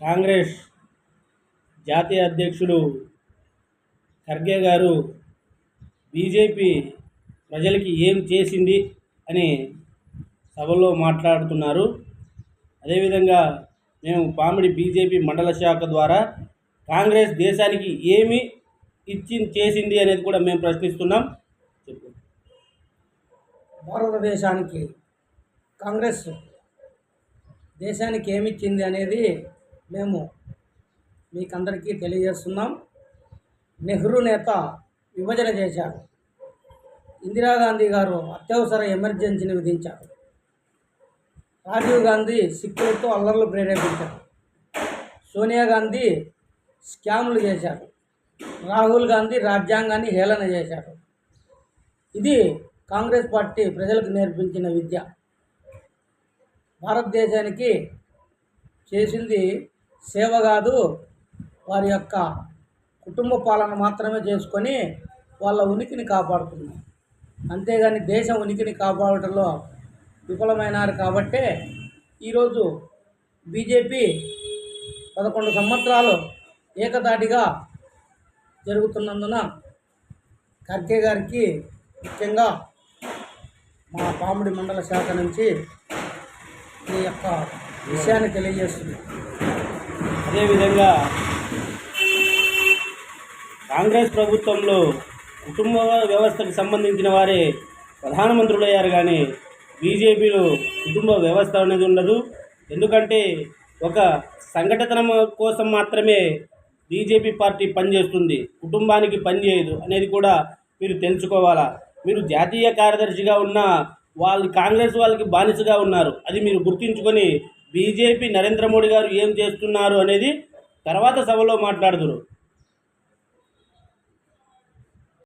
కాంగ్రెస్ జాతీయ అధ్యక్షుడు ఖర్గే గారు బీజేపీ ప్రజలకి ఏం చేసింది అని సభలో మాట్లాడుతున్నారు. అదేవిధంగా మేము పామిడి బీజేపీ మండల శాఖ ద్వారా కాంగ్రెస్ దేశానికి ఏమి ఇచ్చి చేసింది అనేది కూడా మేము ప్రశ్నిస్తున్నాం. చెప్పు భారతదేశానికి కాంగ్రెస్ దేశానికి ఏమిచ్చింది అనేది మేము మీకందరికీ తెలియజేస్తున్నాం. నెహ్రూ నేత విభజన చేశారు. ఇందిరాగాంధీ గారు అత్యవసర ఎమర్జెన్సీని విధించారు. రాజీవ్ గాంధీ సిక్కులతో అల్లర్లు ప్రేరేపించారు. సోనియా గాంధీ స్కాములు చేశారు. రాహుల్ గాంధీ రాజ్యాంగాన్ని హేళన చేశారు. ఇది కాంగ్రెస్ పార్టీ ప్రజలకు నేర్పించిన విద్య. భారతదేశానికి చేసింది సేవ కాదు వారి యొక్క కుటుంబ పాలన మాత్రమే చేసుకొని వాళ్ళ ఉనికిని కాపాడుతున్నారు అంతేగాని దేశం ఉనికిని కాపాడటంలో విఫలమైనారు కాబట్టే ఈరోజు బీజేపీ పదకొండు సంవత్సరాలు ఏకదాటిగా జరుగుతున్నందున ఖర్గే గారికి ముఖ్యంగా మా పాముడి మండల శాఖ నుంచి ఈ యొక్క విషయాన్ని తెలియజేస్తుంది అదేవిధంగా కాంగ్రెస్ ప్రభుత్వంలో కుటుంబ వ్యవస్థకు సంబంధించిన వారే ప్రధానమంత్రులు అయ్యారు కానీ బీజేపీలో కుటుంబ వ్యవస్థ అనేది ఉండదు. ఎందుకంటే ఒక సంఘటన కోసం మాత్రమే బీజేపీ పార్టీ పనిచేస్తుంది. కుటుంబానికి పనిచేయదు అనేది కూడా మీరు తెలుసుకోవాలా? మీరు జాతీయ కార్యదర్శిగా ఉన్న వాళ్ళు కాంగ్రెస్ వాళ్ళకి బానిసగా ఉన్నారు. అది మీరు గుర్తించుకొని బీజేపీ నరేంద్ర మోడీ గారు ఏం చేస్తున్నారు అనేది తర్వాత సభలో మాట్లాడుదురు.